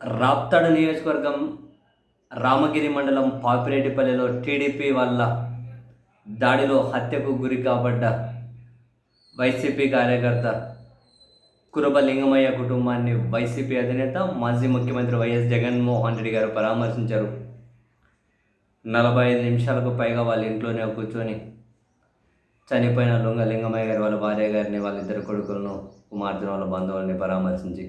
రాప్తాడు నియోజకవర్గం రామగిరి మండలం పాపిరెడ్డిపల్లిలో టీడీపీ వల్ల దాడిలో హత్యకు గురి కాబడ్డ వైసీపీ కార్యకర్త కురబ లింగమయ్య కుటుంబాన్ని వైసీపీ అధినేత మాజీ ముఖ్యమంత్రి వైఎస్ జగన్మోహన్ రెడ్డి గారు పరామర్శించారు. నలభై ఐదు నిమిషాలకు పైగా వాళ్ళ ఇంట్లోనే కూర్చొని చనిపోయిన లుంగ లింగమయ్య గారి వాళ్ళ భార్య గారిని వాళ్ళిద్దరు కొడుకులను కుమార్తెను వాళ్ళ బంధువుల్ని పరామర్శించి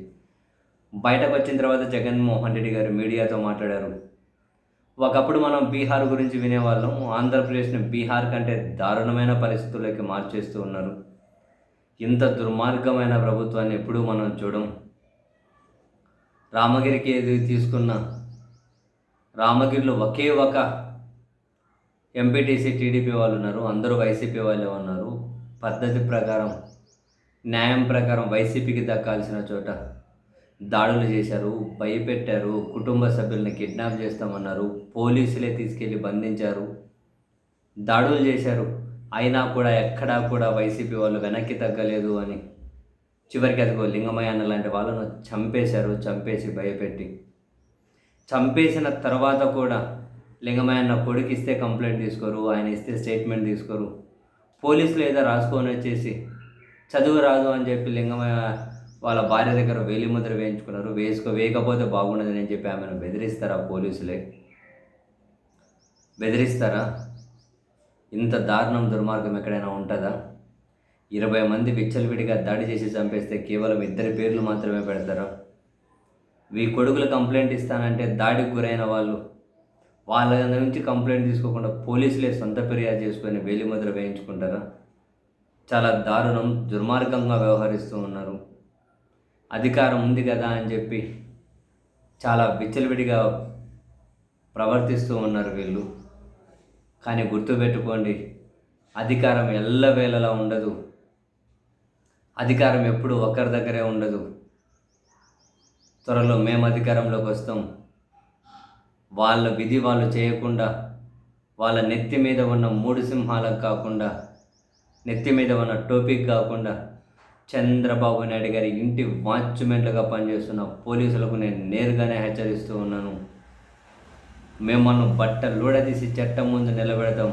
బయటకు వచ్చిన తర్వాత జగన్మోహన్ రెడ్డి గారు మీడియాతో మాట్లాడారు. ఒకప్పుడు మనం బీహార్ గురించి వినేవాళ్ళం ఆంధ్రప్రదేశ్ని బీహార్ కంటే దారుణమైన పరిస్థితుల్లోకి మార్చేస్తూ ఉన్నారు. ఇంత దుర్మార్గమైన ప్రభుత్వాన్ని ఎప్పుడూ మనం చూడం. రామగిరికి ఏది తీసుకున్న రామగిరిలో ఒకే ఒక ఎంపీటీసీ టీడీపీ వాళ్ళు ఉన్నారు అందరూ వైసీపీ వాళ్ళే ఉన్నారు. పద్ధతి ప్రకారం న్యాయం ప్రకారం వైసీపీకి దక్కాల్సిన చోట దాడులు చేశారు భయపెట్టారు కుటుంబ సభ్యుల్ని కిడ్నాప్ చేస్తామన్నారు పోలీసులే తీసుకెళ్ళి బంధించారు దాడులు చేశారు. అయినా కూడా ఎక్కడా కూడా వైసీపీ వాళ్ళు వెనక్కి తగ్గలేదు అని. చివరికి అదిగో లింగమయ్య అన్న లాంటి వాళ్ళను చంపేశారు చంపేసి భయపెట్టి. చంపేసిన తర్వాత కూడా లింగమయ్య అన్న కొడుకు ఇస్తే కంప్లైంట్ తీసుకోరు ఆయన ఇస్తే స్టేట్మెంట్ తీసుకోరు. పోలీసులు ఏదో రాసుకొని వచ్చేసి చదువు రాదు అని చెప్పి లింగమయ్య వాళ్ళ భార్య దగ్గర వేలిముద్ర వేయించుకున్నారు. వేసుకో వేయకపోతే బాగుండదని చెప్పి ఆమెను బెదిరిస్తారా పోలీసులే? బెదిరిస్తారా? ఇంత దారుణం దుర్మార్గం ఎక్కడైనా ఉంటుందా? ఇరవై మంది విచ్చలవిడిగా దాడి చేసి చంపేస్తే కేవలం ఇద్దరి పేర్లు మాత్రమే పెడతారా? వీ కొడుకులు కంప్లైంట్ ఇస్తానంటే దాడికి గురైన వాళ్ళు వాళ్ళ నుంచి కంప్లైంట్ తీసుకోకుండా పోలీసులే సొంత ఫిర్యాదు చేసుకొని వేలిముద్ర వేయించుకుంటారా? చాలా దారుణం దుర్మార్గంగా వ్యవహరిస్తూ ఉన్నారు. అధికారం ఉంది కదా అని చెప్పి చాలా విచ్చలవిడిగా ప్రవర్తిస్తూ ఉన్నారు వీళ్ళు. కానీ గుర్తుపెట్టుకోండి అధికారం ఎల్లవేళలా ఉండదు. అధికారం ఎప్పుడు ఒకరి దగ్గరే ఉండదు. త్వరలో మేము అధికారంలోకి వస్తాం. వాళ్ళ విధి వాళ్ళు చేయకుండా వాళ్ళ నెత్తి మీద ఉన్న మూడు సింహాలకు కాకుండా నెత్తి మీద ఉన్న టోపిక్ కాకుండా చంద్రబాబు నాయుడు గారి ఇంటి వాచ్మెన్లుగా పనిచేస్తున్న పోలీసులకు నేను నేరుగానే హెచ్చరిస్తూ ఉన్నాను. మిమ్మల్ని బట్ట తీసి చట్టం ముందు నిలబెడతాం.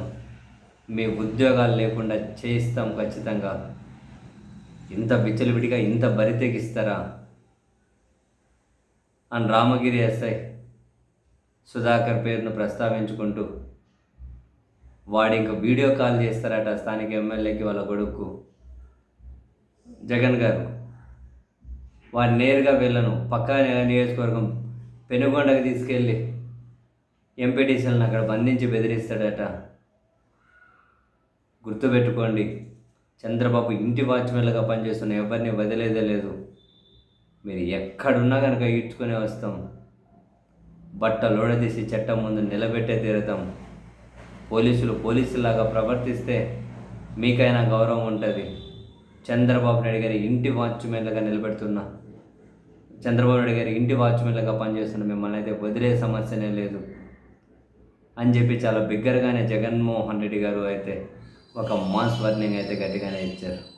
మీ ఉద్యోగాలు లేకుండా చేయిస్తాం ఖచ్చితంగా. ఇంత విచ్చలవిడిగా ఇంత బరితెగిస్తారా అని రామగిరి ఎస్ఐ సుధాకర్ పేరును ప్రస్తావించుకుంటూ వాడు ఇంకా వీడియో కాల్ చేస్తారట స్థానిక ఎమ్మెల్యేకి వాళ్ళ కొడుకు జగన్ గారు. వారు నేరుగా వెళ్ళను పక్కా నియోజకవర్గం పెనుగొండకు తీసుకెళ్ళి ఎంపీటీసీలను అక్కడ బంధించి బెదిరిస్తాడట. గుర్తుపెట్టుకోండి చంద్రబాబు ఇంటి వాచ్మెన్లుగా పనిచేస్తున్న ఎవరిని వదిలేదే లేదు. మీరు ఎక్కడున్నా కనుక ఈడ్చుకునే వస్తాం. బట్ట లోడదీసి చట్టం ముందు నిలబెట్టే తీరుతాం. పోలీసులు పోలీసులాగా ప్రవర్తిస్తే మీకైనా గౌరవం ఉంటుంది. చంద్రబాబు నాయుడు గారి ఇంటి వాచ్మెన్లుగా నిలబెడుతున్న. చంద్రబాబు నాయుడు గారి ఇంటి వాచ్మెన్లుగా పనిచేస్తున్న మిమ్మల్ని అయితే వదిలే సమస్యనే లేదు. అని చెప్పి చాలా బిగ్గరగానే జగన్మోహన్ రెడ్డి గారు అయితే ఒక మాస్ వర్నింగ్ అయితే గట్టిగానే ఇచ్చారు.